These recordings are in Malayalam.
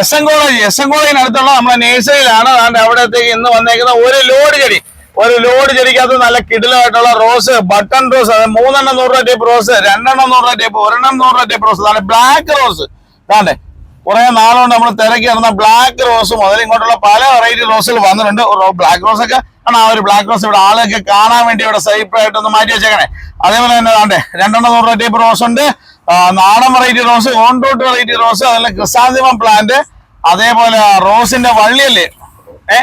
S N college S N കോളേജിന് അടുത്തുള്ള നമ്മുടെ നേഴ്സറിയിലാണ് അതുകൊണ്ട് അവിടത്തേക്ക് ഇന്ന് വന്നേക്കുന്ന ഒരു ലോഡ് ചെടി. ഒരു ലോഡ് ചെടിക്കകത്ത് നല്ല കിടിലമായിട്ടുള്ള റോസ് ബട്ടൺ റോസ് അത് മൂന്നെണ്ണം നൂറ് രൂപ ടൈപ്പ് റോസ് രണ്ടെണ്ണം നൂറ് രൂപ ടൈപ്പ് ഒരെണ്ണം നൂറ് രൂപ ടൈപ്പ് റോസ് അതാണ് ബ്ലാക്ക് റോസ് അതാണ്ടേ കുറെ നാളുകൊണ്ട് നമ്മൾ തിരക്കി നടന്ന ബ്ലാക്ക് റോസ് മുതൽ ഇങ്ങോട്ടുള്ള പല വെറൈറ്റി റോസുകൾ വന്നിട്ടുണ്ട്. ബ്ലാക്ക് റോസ് ഒക്കെ ആണ് ആ ഒരു ബ്ലാക്ക് റോസ് ഇവിടെ ആളൊക്കെ കാണാൻ വേണ്ടി ഇവിടെ സൈപ്പ് ആയിട്ടൊന്ന് മാറ്റി വെച്ചേക്കണേ. അതേപോലെ തന്നെ താണ്ടേ രണ്ടെണ്ണം നൂറ് രൂപ ടൈപ്പ് റോസ് ഉണ്ട്. നാടൻ വെറൈറ്റി റോസ് ഓൺ ഡോട്ട് വെറൈറ്റി റോസ് അതല്ല ക്രിസാന്തിമം പ്ലാന്റ് അതേപോലെ റോസിന്റെ വള്ളിയല്ലേ? ഏ?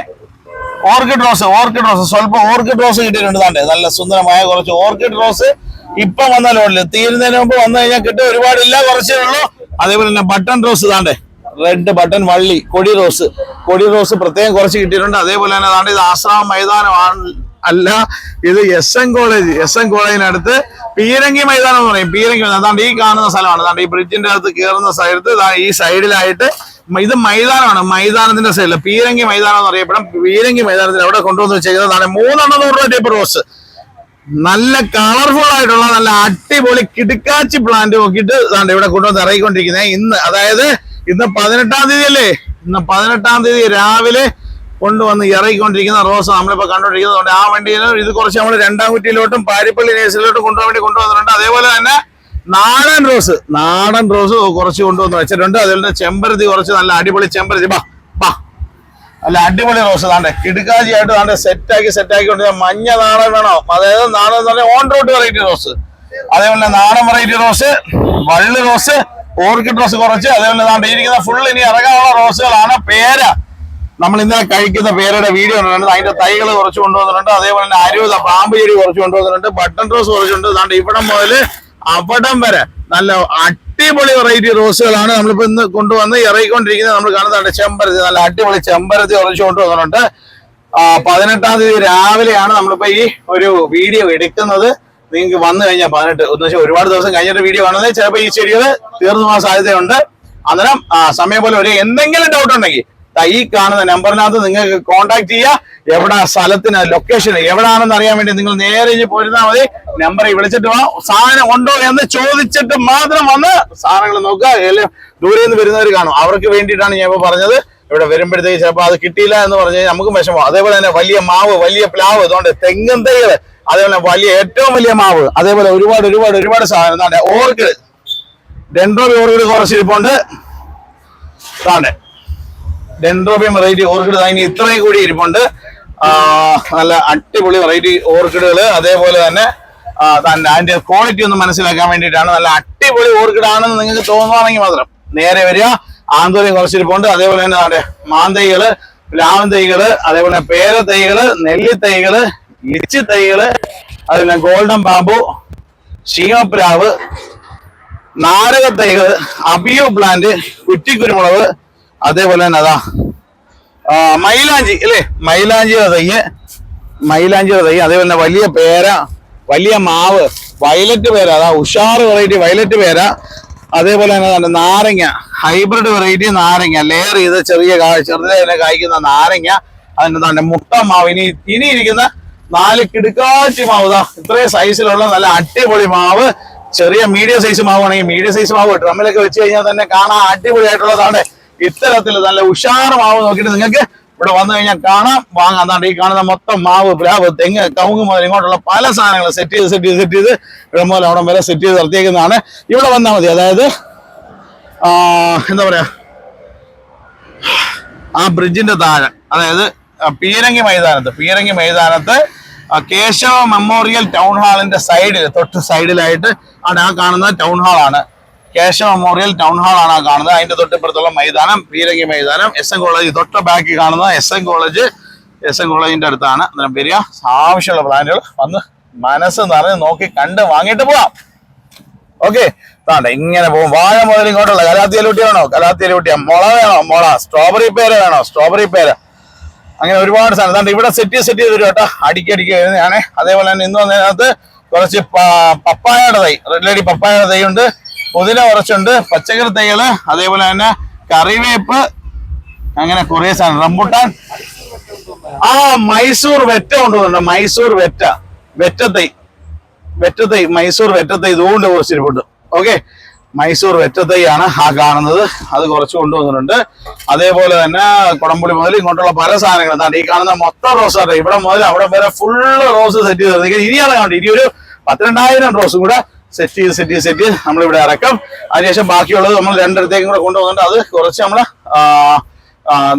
ഓർക്കിഡ് റോസ് ഓർക്കിഡ് റോസ് സ്വല്പം ഓർക്കിഡ് റോസ് കിട്ടിയിട്ടുണ്ട് നല്ല സുന്ദരമായ കുറച്ച് ഓർക്കിഡ് റോസ് ഇപ്പൊ വന്ന ലോഡിൽ. തീരുന്നതിന് മുമ്പ് വന്നു കഴിഞ്ഞാൽ കിട്ടും ഒരുപാടില്ല കുറച്ചേ ഉള്ളൂ. അതേപോലെ തന്നെ ബട്ടൺ റോസ് താണ്ടേ. റെഡ് ബട്ടൺ വള്ളി കൊടി റോസ് കൊടി റോസ് പ്രത്യേകം കുറച്ച് കിട്ടിയിട്ടുണ്ട്. അതേപോലെ തന്നെ താണ്ട് ഇത് ആശ്രാമ മൈതാനമാണ് അല്ല ഇത് S N college S N കോളേജിനടുത്ത് പീരങ്കി മൈതാനം എന്ന് പറയും. പീരങ്കി അതാണ്ട് ഈ കാണുന്ന സ്ഥലമാണ്. അതാണ്ട് ഈ ബ്രിഡ്ജിന്റെ അകത്ത് കയറുന്ന സ്ഥലത്ത് ഈ സൈഡിലായിട്ട് ഇത് മൈതാനമാണ്. മൈതാനത്തിന്റെ സൈഡിൽ പീരങ്കി മൈതാനം എന്ന് അറിയപ്പെടും പീരങ്കി മൈതാനത്തിൽ അവിടെ കൊണ്ടുവന്ന് വെച്ചേക്കുന്നതാണ് മൂന്നെണ്ണം നൂറ് രൂപ ടേപ്പ് റോസ് നല്ല കളർഫുൾ ആയിട്ടുള്ള നല്ല അടിപൊളി കിടുക്കാച്ചി പ്ലാന്റ് നോക്കിയിട്ട് ഇതാണ്ട് ഇവിടെ കൊണ്ടുവന്ന് ഇറങ്ങിക്കൊണ്ടിരിക്കുന്നത്. ഇന്ന് അതായത് ഇന്ന് പതിനെട്ടാം തീയതി അല്ലേ? ഇന്ന് പതിനെട്ടാം തീയതി രാവിലെ കൊണ്ടുവന്ന് ഇറങ്ങിക്കൊണ്ടിരിക്കുന്ന റോസ് നമ്മളിപ്പോ കണ്ടുകൊണ്ടിരിക്കുന്നത് ആ വണ്ടിയിൽ ഇത് കുറച്ച് നമ്മൾ രണ്ടാം കുറ്റിയിലോട്ടും പാരിപ്പള്ളി നേഴ്സറിയിലോട്ടും കൊണ്ടുപോകാൻ വേണ്ടി കൊണ്ടുവന്നിട്ടുണ്ട്. അതേപോലെ തന്നെ നാടൻ റോസ് നാടൻ റോസ് കുറച്ച് കൊണ്ടുവന്ന് വെച്ചിട്ടുണ്ട്. അതുപോലെ ചെമ്പരത്തി കുറച്ച് നല്ല അടിപൊളി ചെമ്പരത്തി. ബാ ബാ. അല്ല അടിപൊളി റോസ് താണ്ടെ കിടുക്കാജിയായിട്ട് താണ്ടെ സെറ്റാക്കി സെറ്റാക്കി കൊണ്ട് മഞ്ഞ നാടൻ വേണോ? അതായത് നാടൻ എന്ന് പറഞ്ഞാൽ ഓൺ റോഡ് വെറൈറ്റി റോസ്. അതേപോലെ നാടൻ വെറൈറ്റി റോസ് വള്ളി റോസ് ഓർക്കിഡ് റോസ് കുറച്ച്. അതേപോലെ താണ്ടെ ഇരിക്കുന്ന ഫുൾ ഇനി ഇറങ്ങാനുള്ള റോസുകളാണ്. പേര നമ്മൾ ഇന്നലെ കഴിക്കുന്ന പേരുടെ വീഡിയോ കണ്ടിട്ടുണ്ട്. അതിന്റെ തൈകൾ കുറച്ച് കൊണ്ടുവന്നിട്ടുണ്ട്. അതേപോലെ തന്നെ അരുവത പാമ്പ് ചെടി കുറച്ച് കൊണ്ടുവന്നിട്ടുണ്ട്. ബട്ടൺ റോസ് കുറച്ചുണ്ട്. താണ്ട് ഇവിടം മുതൽ അവിടം വരെ നല്ല അടിപൊളി വെറൈറ്റി റോസുകളാണ് നമ്മളിപ്പോ ഇന്ന് കൊണ്ടുവന്ന് ഇറങ്ങിക്കൊണ്ടിരിക്കുന്നത്. നമ്മൾ കാണുന്നുണ്ട് ചെമ്പരത്തി. നല്ല അടിപൊളി ചെമ്പരത്തി കുറച്ച് കൊണ്ടുവന്നിട്ടുണ്ട്. പതിനെട്ടാം തീയതി രാവിലെയാണ് നമ്മളിപ്പോ ഈ ഒരു വീഡിയോ എടുക്കുന്നത്. നിങ്ങൾക്ക് വന്നു കഴിഞ്ഞാൽ പതിനെട്ട് എന്ന് വെച്ചാൽ ഒരുപാട് ദിവസം കഴിഞ്ഞിട്ട് വീഡിയോ കാണുന്നത്. ചിലപ്പോൾ ഈ ചെടികൾ തീർന്നു പോകാൻ സാധ്യതയുണ്ട്. അന്നേരം സമയം പോലെ ഒരു എന്തെങ്കിലും ഡൗട്ട് ഉണ്ടെങ്കിൽ ഈ കാണുന്ന നമ്പറിനകത്ത് നിങ്ങൾക്ക് കോൺടാക്ട് ചെയ്യുക എവിടെ സ്ഥലത്തിന് ലൊക്കേഷൻ എവിടാണെന്ന് അറിയാൻ വേണ്ടി നിങ്ങൾ നേരെ ഇനി പോരുന്നാൽ മതി. നമ്പറിൽ വിളിച്ചിട്ട് വാ. സാധനം ഉണ്ടോ എന്ന് ചോദിച്ചിട്ട് മാത്രം വന്ന് സാധനങ്ങൾ നോക്കുക. ദൂരെ നിന്ന് വരുന്നവർ കാണും. അവർക്ക് വേണ്ടിയിട്ടാണ് ഞാൻ ഇപ്പോൾ പറഞ്ഞത്. ഇവിടെ വരുമ്പോഴത്തേക്ക് ചിലപ്പോൾ അത് കിട്ടിയില്ല എന്ന് പറഞ്ഞു നമുക്കും വിഷമം അതേപോലെ തന്നെ വലിയ മാവ് വലിയ പ്ലാവ്. അതുകൊണ്ട് തെങ്ങും തൈകൾ അതേപോലെ വലിയ ഏറ്റവും വലിയ മാവ്. അതേപോലെ ഒരുപാട് ഒരുപാട് ഒരുപാട് സാധനം. എന്താണ് ഓർക്കിഡ്. ഡെൻഡ്രോബി ഓർക്കിഡ് കുറച്ച് ഇരിപ്പുണ്ട്. ഡെൻഡ്രോബിയം വെറൈറ്റി ഓർക്കിഡ് അതിന് ഇത്രയും കൂടി ഇരിപ്പുണ്ട്. നല്ല അടിപൊളി വെറൈറ്റി ഓർക്കിഡുകൾ അതേപോലെ തന്നെ അതിന്റെ ക്വാളിറ്റി ഒന്ന് മനസ്സിലാക്കാൻ വേണ്ടിയിട്ടാണ് നല്ല അടിപൊളി ഓർക്കിഡ് ആണെന്ന് നിങ്ങൾക്ക് തോന്നുവാണെങ്കിൽ മാത്രം നേരെ വരിക. ആന്തോലിയം കുറച്ചിരിപ്പുണ്ട്. അതേപോലെ തന്നെ നമ്മുടെ മാന്തൈകൾ പ്ലാവൻ തൈകൾ അതേപോലെ പേര തൈകൾ നെല്ലി തൈകൾ ഇച്ചി തൈകൾ അതുപോലെ ഗോൾഡൻ ബാമ്പു ശീമപ്രാവ് നാരക തൈകൾ അബിയോ പ്ലാന്റ് കുറ്റിക്കുരുമുളക് അതേപോലെ തന്നെ അതാ മൈലാഞ്ചി അല്ലേ മൈലാഞ്ചി തയ്യ് മൈലാഞ്ചി തയ്യ് അതേപോലെ തന്നെ വലിയ പേര വലിയ മാവ് വയലറ്റ് പേര അതാ ഉഷാർ വെറൈറ്റി വയലറ്റ് പേര അതേപോലെ തന്നെ നാരങ്ങ ഹൈബ്രിഡ് വെറൈറ്റി നാരങ്ങ ലെയർ ചെയ്ത് ചെറിയ ചെറുതായി കായ്ക്കുന്ന നാരങ്ങ അതിന്റെ തന്നെ മുട്ട മാവ് ഇനി ഇനി ഇരിക്കുന്ന നാല് കിടുക്കാച്ചി മാവ് ഇതാ ഇത്രയും സൈസിലുള്ള നല്ല അടിപൊളി മാവ് ചെറിയ മീഡിയം സൈസ് മാവാണെങ്കിൽ മീഡിയം സൈസ് മാവ് നമ്മളൊക്കെ വെച്ച് കഴിഞ്ഞാൽ തന്നെ കാണാൻ അടിപൊളിയായിട്ടുള്ളതാണ്. ഇത്തരത്തിൽ നല്ല ഉഷാർ മാവ് നോക്കിയിട്ട് നിങ്ങൾക്ക് ഇവിടെ വന്നു കഴിഞ്ഞാൽ കാണാം. വാങ്ങാം. അതാണ്ട് ഈ കാണുന്ന മൊത്തം മാവ് പ്ലാവ് തെങ്ങ് കവുങ്ങ് മുതൽ ഇങ്ങോട്ടുള്ള പല സാധനങ്ങൾ സെറ്റ് ചെയ്ത് സെറ്റ് ചെയ്ത് സെറ്റ് ചെയ്ത് ഇവിടെ മുതൽ അവിടെ വരെ സെറ്റ് ചെയ്ത് നിർത്തിയേക്കുന്നതാണ്. ഇവിടെ വന്നാൽ മതി. അതായത് എന്താ പറയാ? ആ ബ്രിഡ്ജിന്റെ താഴെ അതായത് പീരങ്കി മൈതാനത്ത് പീരങ്കി മൈതാനത്ത് കേശവ മെമ്മോറിയൽ ടൗൺ ഹാളിന്റെ സൈഡിൽ തൊട്ട് സൈഡിലായിട്ട് അവിടെ ആ കാണുന്ന ടൗൺ ഹാളാണ് കേശവ മെമ്മോറിയൽ ടൗൺ ഹാൾ ആ കാണുന്നത്. അതിന്റെ തൊട്ടിപ്പുറത്തുള്ള മൈതാനം പീരങ്കി മൈതാനം എസ് എൻ കോളേജ് തൊട്ട് ബാക്കി കാണുന്ന S N college S N കോളേജിന്റെ അടുത്താണ്. അന്നേരം വരിക. ആവശ്യമുള്ള പ്ലാനുകൾ വന്ന് മനസ്സ് നിറഞ്ഞ് നോക്കി കണ്ട് വാങ്ങിയിട്ട് പോവാം. ഓക്കെ താണ്ട ഇങ്ങനെ പോകും. വാഴ മുതൽ ഇങ്ങോട്ടുള്ള കലാത്തിയലൂട്ടി വേണോ? കലാത്തിയലൂട്ടിയ മുള വേണോ? മുള. സ്ട്രോബെറി പേര വേണോ? സ്ട്രോബെറി പേര അങ്ങനെ ഒരുപാട് സാധനം. താണ്ട് ഇവിടെ സെറ്റ് സെറ്റ് ചെയ്ത് കേട്ടോ. അടിക്കി അടിക്കി വരുന്നതാണ്. അതേപോലെ തന്നെ ഇന്ന് വന്നതിനകത്ത് കുറച്ച് പപ്പായയുടെ തൈ. റെഡ് ലേഡി പപ്പായയുടെ തൈ ഉണ്ട്. പുതിന കുറച്ചുണ്ട് പച്ചക്കറി തൈകൾ അതേപോലെ തന്നെ കറിവേപ്പ് അങ്ങനെ കുറേ സാധനം. റംബുട്ടാൻ. ആ മൈസൂർ വെറ്റ കൊണ്ടുവന്നിട്ടുണ്ട്. മൈസൂർ വെറ്റ. വെറ്റ തൈ. വെറ്റ വെറ്റത്തൈ മൈസൂർ വെറ്റ വെറ്റത്തൈ ഇതുകൊണ്ട് കുറച്ചിരിപ്പുണ്ട്. ഓക്കെ? മൈസൂർ വെറ്റ വെറ്റത്തൈയാണ് ആ കാണുന്നത്. അത് കുറച്ച് കൊണ്ടുവന്നിട്ടുണ്ട്. അതേപോലെ തന്നെ കുടംപുളി മുതൽ ഇങ്ങോട്ടുള്ള പല സാധനങ്ങളും. എന്താണ് ഈ കാണുന്ന മൊത്തം റോസ് ഇവിടെ മുതൽ അവിടെ വരെ ഫുള്ള് റോസ് സെറ്റ് ചെയ്ത്. ഇനിയാണ് കാണുന്നത് ഇനി ഒരു പത്തിരണ്ടായിരം റോസും കൂടെ സെറ്റ് ചെയ്ത് സെറ്റ് ചെയ്ത് സെറ്റ് ചെയ്ത് നമ്മളിവിടെ ഇറക്കാം അതിനുശേഷം ബാക്കിയുള്ളത് നമ്മൾ രണ്ടിടത്തേക്കും കൂടെ കൊണ്ടുവന്നിട്ട് അത് കുറച്ച് നമ്മൾ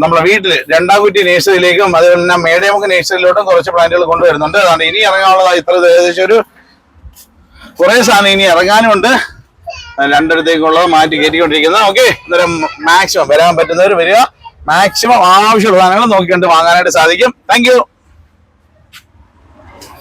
നമ്മുടെ വീട്ടിൽ രണ്ടാം കുറ്റി നേഴ്സറിയിലേക്കും അതുപോലെ തന്നെ മേടയമുക്ക് നേഴ്സറിയിലോട്ടും കുറച്ച് പ്ലാന്റുകൾ കൊണ്ടുവരുന്നുണ്ട്. അതാണ് ഇനി ഇറങ്ങാനുള്ളത് ഇത്ര ഏകദേശം ഒരു കുറേ സാധനം ഇനി ഇറങ്ങാനുണ്ട്. രണ്ടിടത്തേക്കുള്ളത് മാറ്റി കയറ്റിക്കൊണ്ടിരിക്കുന്നത്. ഓക്കെ അന്നേരം മാക്സിമം വരാൻ പറ്റുന്നവർ വരിക. മാക്സിമം ആവശ്യമുള്ള സാധനങ്ങൾ നോക്കിക്കൊണ്ട് വാങ്ങാനായിട്ട് സാധിക്കും. താങ്ക്